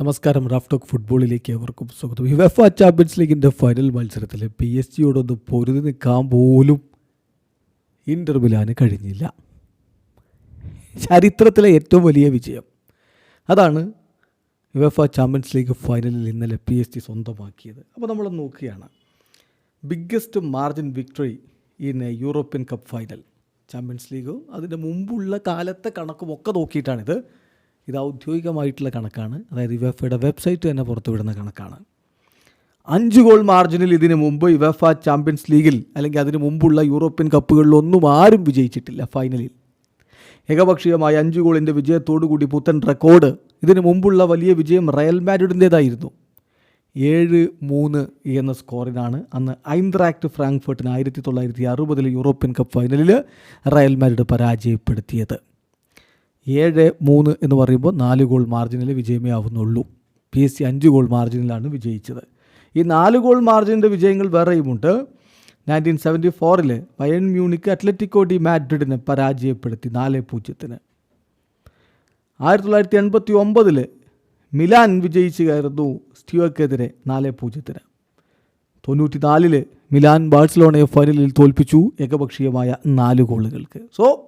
നമസ്കാരം Raf talk ഫുട്ബോളിലേക്ക് അവർക്കും സ്വാഗതം. യുവഫ ചാമ്പ്യൻസ് ലീഗിന്റെ ഫൈനൽ മത്സരത്തിൽ പി എസ് ജിയോടൊന്ന് പൊരുതി നിൽക്കാൻ പോലും ഇന്റർ മിലാന് കഴിഞ്ഞില്ല. ചരിത്രത്തിലെ ഏറ്റവും വലിയ വിജയം. അതാണ് യുവഫ ചാമ്പ്യൻസ് ലീഗ് ഫൈനലിൽ ഇന്നലെ പി എസ് ജി സ്വന്തമാക്കിയത് അപ്പോൾ നമ്മൾ നോക്കുകയാണ് biggest margin victory in European cup final champions ലീഗും അതിന്റെ മുമ്പുള്ള കാലത്തെ കണക്കും ഒക്കെ നോക്കിയിട്ടാണിത്. ഇത് ഔദ്യോഗികമായിട്ടുള്ള കണക്കാണ്. അതായത് യുവഫയുടെ വെബ്സൈറ്റ് തന്നെ പുറത്തുവിടുന്ന കണക്കാണ്. അഞ്ച് ഗോൾ മാർജിനിൽ ഇതിനു മുമ്പ് യുവഫ ചാമ്പ്യൻസ് ലീഗിൽ അല്ലെങ്കിൽ അതിനു മുമ്പുള്ള യൂറോപ്യൻ കപ്പുകളിലൊന്നും ആരും വിജയിച്ചിട്ടില്ല ഫൈനലിൽ. ഏകപക്ഷീയമായ അഞ്ച് ഗോളിന്റെ വിജയത്തോടുകൂടി പുത്തൻ റെക്കോർഡ്. ഇതിനു മുമ്പുള്ള വലിയ വിജയം റയൽ മാഡ്രിഡിന്റേതായിരുന്നു ഏഴ് മൂന്ന് എന്ന സ്കോറിനാണ് അന്ന് ഐന്ദ്രാക്ട് ഫ്രാങ്ക്ഫർട്ടിന് ആയിരത്തി തൊള്ളായിരത്തി അറുപതിൽ യൂറോപ്യൻ കപ്പ് ഫൈനലിൽ റയൽ മാഡ്രിഡ് പരാജയപ്പെടുത്തിയത്. ഏഴ് മൂന്ന് എന്ന് പറയുമ്പോൾ നാല് ഗോൾ മാർജിനിൽ വിജയമേ ആവുന്നുള്ളൂ. പി എസ് സി അഞ്ച് ഗോൾ മാർജിനിലാണ് വിജയിച്ചത്. ഈ നാല് ഗോൾ മാർജിന്റെ വിജയങ്ങൾ വേറെയുമുണ്ട്. നയന്റീൻ സെവന്റി ഫോറിൽ വയൺ മ്യൂണിക്ക് അത്ലറ്റിക്കോ ഡി മാഡ്രിഡിനെ പരാജയപ്പെടുത്തി നാല് പൂജ്യത്തിന്. ആയിരത്തി തൊള്ളായിരത്തി എൺപത്തി ഒമ്പതിൽ മിലാൻ വിജയിച്ചുകയായിരുന്നു സ്റ്റിയോക്കെതിരെ നാല് പൂജ്യത്തിന്. തൊണ്ണൂറ്റി നാലിൽ മിലാൻ ബാഴ്സലോണയെ ഫൈനലിൽ തോൽപ്പിച്ചു. ഏകപക്ഷീയമായ നാല് ഗോളുകൾക്ക്. സോ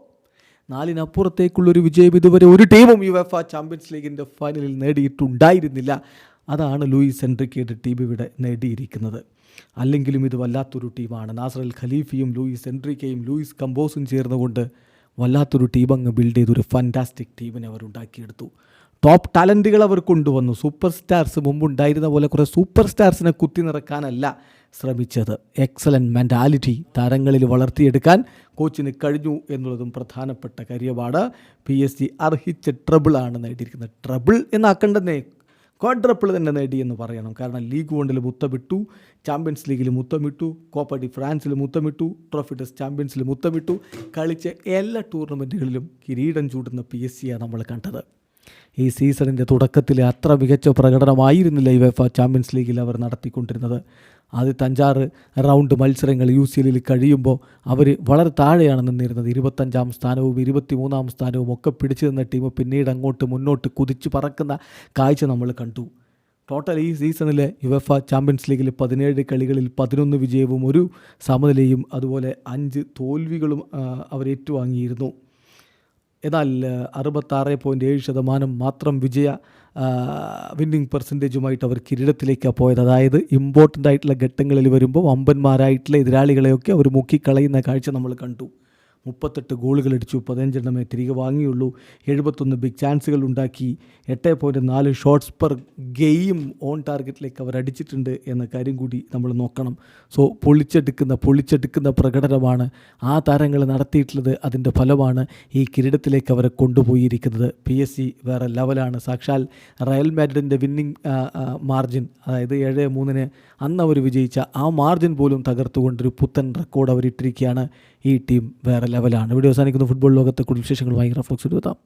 നാലിനപ്പുറത്തേക്കുള്ളൊരു വിജയം ഇതുവരെ ഒരു ടീമും യു എഫ് ചാമ്പ്യൻസ് ലീഗിന്റെ ഫൈനലിൽ നേടിയിട്ടുണ്ടായിരുന്നില്ല. അതാണ് ലൂയിസ് എൻട്രിക്കയുടെ ടീം ഇവിടെ നേടിയിരിക്കുന്നത്. അല്ലെങ്കിലും ഇത് വല്ലാത്തൊരു ടീമാണ്. നാസർ അൽ ഖലീഫിയും ലൂയിസ് എൻട്രിക്കയും ലൂയിസ് കമ്പോസും ചേർന്നുകൊണ്ട് വല്ലാത്തൊരു ടീം അങ്ങ് ബിൽഡ് ചെയ്തൊരു ഫാന്റാസ്റ്റിക് ടീമിനെ അവർ ഉണ്ടാക്കിയെടുത്തു. ടോപ്പ് ടാലന്റുകൾ അവർ കൊണ്ടുവന്നു. സൂപ്പർ സ്റ്റാർസ് മുമ്പുണ്ടായിരുന്ന പോലെ കുറേ സൂപ്പർ സ്റ്റാർസിനെ കുത്തി നിറക്കാനല്ല. ശ്രമിച്ചത്. എക്സലന്റ് മെന്റാലിറ്റി താരങ്ങളിൽ വളർത്തിയെടുക്കാൻ കോച്ചിന് കഴിഞ്ഞു എന്നുള്ളതും പ്രധാനപ്പെട്ട കാര്യമാണ്. പി എസ് ജി അർഹിച്ച ട്രബിളാണ് നേടിയിരിക്കുന്നത്. ട്രബിൾ എന്നാക്കണ്ടെന്നേ ക്വാഡ്രപ്പിൾ തന്നെ നേടി എന്ന് പറയണം. കാരണം ലീഗ് വണ്ണിൽ മുത്തമിട്ടു ചാമ്പ്യൻസ് ലീഗിൽ മുത്തമിട്ടു കോപ്പ ഡി ഫ്രാൻസിൽ മുത്തമിട്ടു ട്രോഫി ടെസ്റ്റ് ചാമ്പ്യൻസിൽ മുത്തമിട്ടു കളിച്ച എല്ലാ ടൂർണമെന്റുകളിലും കിരീടം ചൂടുന്ന പി എസ് സിയാണ് നമ്മൾ കണ്ടത്. ഈ സീസണിന്റെ തുടക്കത്തിൽ അത്ര മികച്ച പ്രകടനമായിരുന്നില്ല യുവഫ ചാമ്പ്യൻസ് ലീഗിൽ അവർ നടത്തിക്കൊണ്ടിരുന്നത്. ആദ്യത്തെ അഞ്ചാറ് റൗണ്ട് മത്സരങ്ങൾ യു സി എല്ലിൽ കഴിയുമ്പോൾ അവർ വളരെ താഴെയാണ് നിന്നിരുന്നത്. ഇരുപത്തഞ്ചാം സ്ഥാനവും ഇരുപത്തി മൂന്നാം സ്ഥാനവും ഒക്കെ പിടിച്ചു നിന്ന ടീം പിന്നീട് അങ്ങോട്ട് മുന്നോട്ട് കുതിച്ചു പറക്കുന്ന കാഴ്ച നമ്മൾ കണ്ടു. ടോട്ടൽ ഈ സീസണിലെ യുവഫ ചാമ്പ്യൻസ് ലീഗിൽ പതിനേഴ് കളികളിൽ പതിനൊന്ന് വിജയവും ഒരു സമനിലയും അതുപോലെ അഞ്ച് തോൽവികളും അവർ ഏറ്റുവാങ്ങിയിരുന്നു. എന്നാൽ അറുപത്താറ് പോയിന്റ് ഏഴ് ശതമാനം മാത്രം വിജയ വിന്നിങ് പെർസെന്റേജുമായിട്ട് അവർ കിരീടത്തിലേക്കാണ് പോയത്. അതായത് ഇമ്പോർട്ടന്റ് ആയിട്ടുള്ള ഘട്ടങ്ങളിൽ വരുമ്പോൾ അമ്പന്മാരായിട്ടുള്ള എതിരാളികളെയൊക്കെ അവർ മുക്കിക്കളയുന്ന കാഴ്ച നമ്മൾ കണ്ടു. മുപ്പത്തെട്ട് ഗോളുകൾ അടിച്ചു പതിനഞ്ചെണ്ണമേ തിരികെ വാങ്ങിയുള്ളൂ. എഴുപത്തൊന്ന് ബിഗ് ചാൻസുകൾ ഉണ്ടാക്കി. എട്ട് പോയിന്റ് നാല് ഷോട്ട്സ് പെർ ഗെയിം ഓൺ ടാർഗറ്റിലേക്ക് അവർ അടിച്ചിട്ടുണ്ട് എന്ന കാര്യം കൂടി നമ്മൾ നോക്കണം. സോ പൊളിച്ചെടുക്കുന്ന പൊളിച്ചെടുക്കുന്ന പ്രകടനമാണ് ആ താരങ്ങൾ നടത്തിയിട്ടുള്ളത്. അതിന്റെ ഫലമാണ് ഈ കിരീടത്തിലേക്ക് അവരെ കൊണ്ടുപോയിരിക്കുന്നത്. പി എസ് സി വേറെ ലെവലാണ് സാക്ഷാൽ റയൽ മാഡ്രിഡിന്റെ വിന്നിങ് മാർജിൻ അതായത് ഏഴ് മൂന്നിന് അന്ന് അവർ വിജയിച്ച ആ മാർജിൻ പോലും തകർത്തുകൊണ്ടൊരു പുത്തൻ റെക്കോർഡ് അവരിട്ടിരിക്കുകയാണ് ഈ ടീം വേറെ ലെവലാണ്. ഇവിടെ അവസാനിക്കുന്ന. ഫുട്ബോൾ ലോകത്തെ കൂടുതൽ ഭയങ്കര ഫോക്സ് എഴുതാം